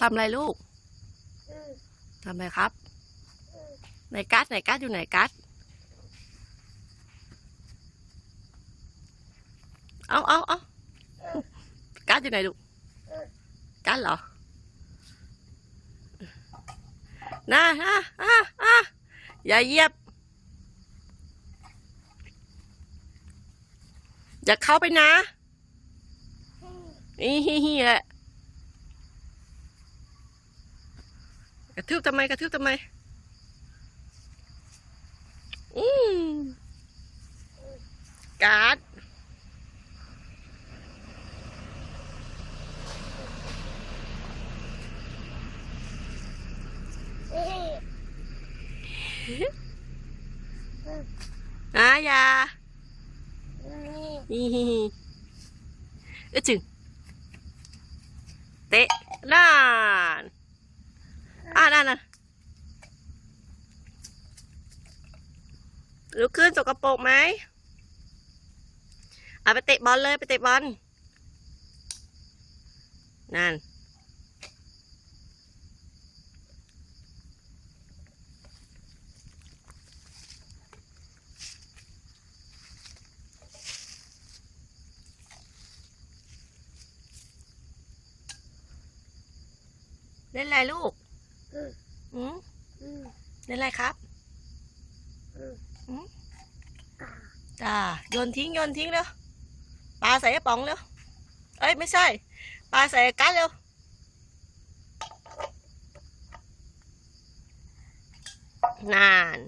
ทำอะไรลูกทำอะไรครับไหนกัดไหนกัดอยู่ไหนกัดเอาเอาเอากัดอยู่ไหนลูกกัดเหรอนะอะอะอะอย่าเหยียบ อย่าเข้าไปนะนี่ฮีแหละ กระทืบทำไมกระทืบทำไม อืมการ์ดอะอย่านี่เอ้ยจึงเตะนั่ อ่านั่นน่ะลุกขึ้นสกปรกไหมเอาไปเตะบอลเลยไปเตะบอลนั่นเล่นอะไรลูก อืมเล่นอะไรครับจ้าโยนทิ้งโยนทิ้งเร็วปลาใส่กระป๋องเร็วเอ้ยไม่ใช่ปลาใส่กัดเร็วนาน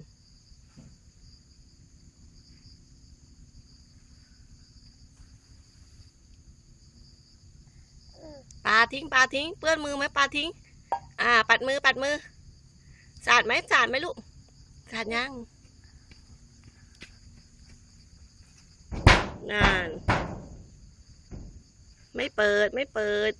ปลาทิ้งปลาทิ้ง เปื้อนมือไหมปลาทิ้ง อ่า ปัดมือปัดมือสาดไหมสาดไหมลูกสาดยังนาน ไม่เปิดไม่เปิด